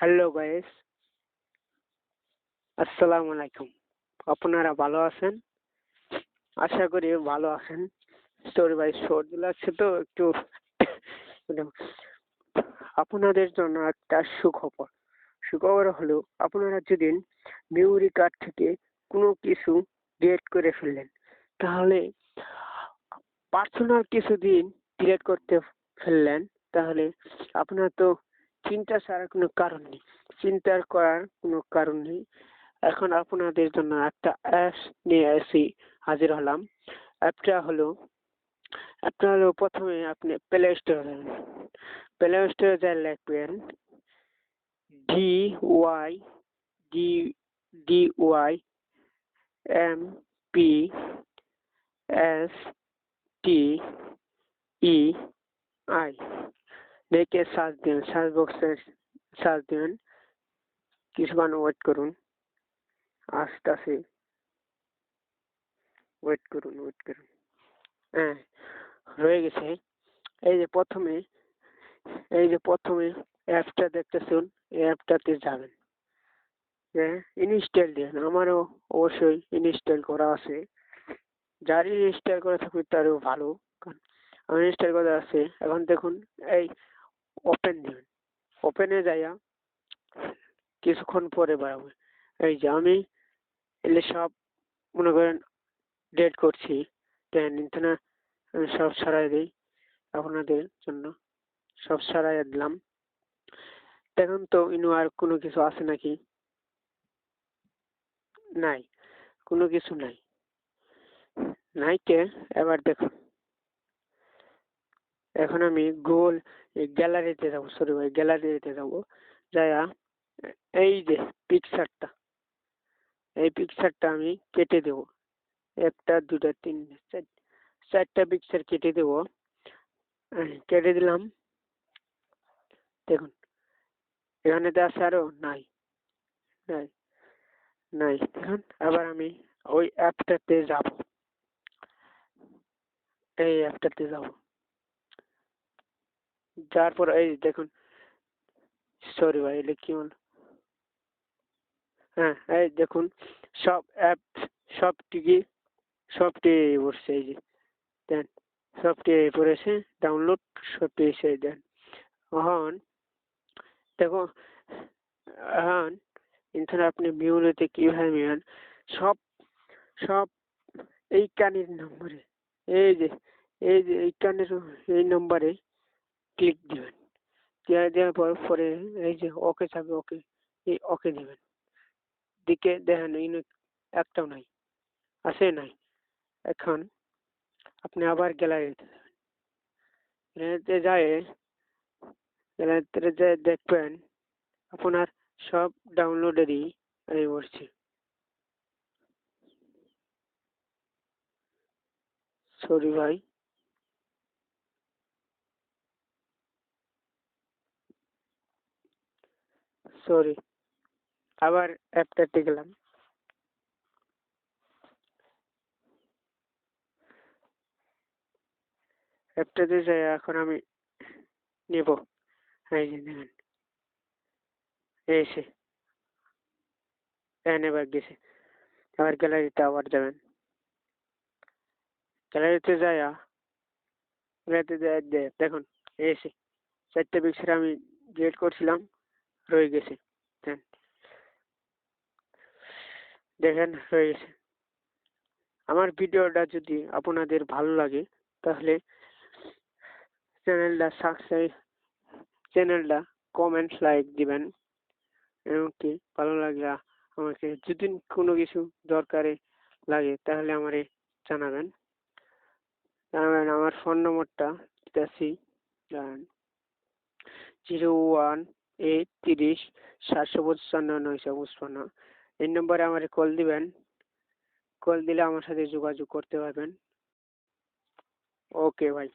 Hello guys আসসালামু আলাইকুম আপনারা ভালো আছেন? আশা করি ভালো আছেন। স্টোরি বাই সর্দি লাগছে তো, একটু আপনাদের জন্য একটা সুখবর। সুখবর হলো, আপনারা যদি মেমোরি কার্ড থেকে কোনো কিছু ডিলিট করে ফেললেন, তাহলে পার্সোনাল কিছু দিন ডিলিট করতে ফেললেন, তাহলে আপনার তো চিন্তা ছাড়া কোনো কারণ নেই। চিন্তার করার কোনো কারণ নেই। এখন আপনাদের জন্য একটা অ্যাপস নিয়ে এসে হাজির হলাম। অ্যাপটা হলো অ্যাপটা হলো প্রথমে আপনি প্লে স্টোরে যাবেন। প্লে স্টোরে যা লিখবেন D Y D D Y M P S T E I লিখে সার্চ দিন সার্চ বক্সে সার্চ দিবেন কিছুক্ষণ ওয়েট করুন। আসতেছে ওয়েট করুন ওয়েট করুন। হ্যাঁ হয়ে গেছে। এই যে প্রথমে, এই যে প্রথমে অ্যাপটা দেখতেছুন এই অ্যাপটাতে যাবেন। হ্যাঁ ইনস্টল দিন আমারও অবশ্যই ইনস্টল করা আছে। যারই ইনস্টল করা থাকবে তারও ভালো। কারণ আমার ইনস্টল করা আছে এখন দেখুন, এই ওপেন দিবেন ওপেনে যাইয়া কিছুক্ষণ পরে বাড়াবে। এই যে আমি এলে সব মনে করেন ডেট করছি। দেন ইন্টারনা আমি সব সরাই দিই আপনাদের জন্য। সব সরাই দিলাম। দেখুন তো, ইনু আর কোনো কিছু আছে নাকি? নাই। কোনো কিছু নাই। নাইকে এবার দেখুন। এখন আমি গুগল গ্যালারিতে যাব সরি ভাই গ্যালারিতে যাব। যাইয়া, এই যে পিকচারটা এই পিকচারটা আমি কেটে দেবো। একটা দুটা তিন, চার, চারটা পিকচার কেটে দেবো। কেটে দিলাম। দেখুন, এখানে তো আছে আরও নাই নাই নাই। দেখুন, আবার আমি ওই অ্যাপটাতে যাব। এই অ্যাপটাতে যাব। যাওয়ার পর এই দেখুন সরি ভাই, এটা কি হলো হ্যাঁ এই দেখুন, সব অ্যাপ সবটিকে, সবটি পড়ছে, এই যে, দেন, সবটি পড়েছে ডাউনলোড সবটি এসে দেন। এখন, দেখো, এখন, এখানে আপনি মিউলেতে কীভাবে মিলান সব সব এই কানের নম্বরে, এই যে এই যে এই কানের এই নম্বরে ক্লিক দিবেন। দেওয়া দেওয়ার পর পরে এই যে ওকে থাকবে ওকে এই ওকে দেবেন। দিকে দেখেন ইনো একটাও নাই, আছে নাই। এখন আপনি আবার গ্যালারিতে যাবেন। গ্যালারিতে যায় গ্যালারিতে যায় দেখবেন, আপনার সব ডাউনলোডেরই এই বসছে। সরি ভাই। সরি, আবার অ্যাপটাতে গেলাম অ্যাপটাতে যাই এখন আমি নেব। এই এসে হ্যাঁ এবার গেছে আবার গ্যালারিতে আবার যাবেন। গ্যালারিতে যাইয়া গ্যালারিতে দেখুন, এসে চারটে পিকচার আমি ডিলিট করছিলাম। রয়ে গেছে। দেখেন, রয়ে গেছে। আমার ভিডিওটা যদি আপনাদের ভালো লাগে, তাহলে চ্যানেলটা সাবস্ক্রাইব চ্যানেলটা কমেন্ট লাইক দিবেন। এমনকি ভালো লাগলে আমাকে যদি কোনো কিছু দরকারে লাগে, তাহলে আমারে জানাবেন। জানাবেন, আমার ফোন নম্বরটা দিতেছি। জিরো ওয়ান এইট তিরিশ, সাতশো পঁচপান্ন নয়শো পঁচপান্ন। এই নম্বরে আমারে কল দিবেন। কল দিলে আমার সাথে যোগাযোগ করতে পারবেন। ওকে ভাই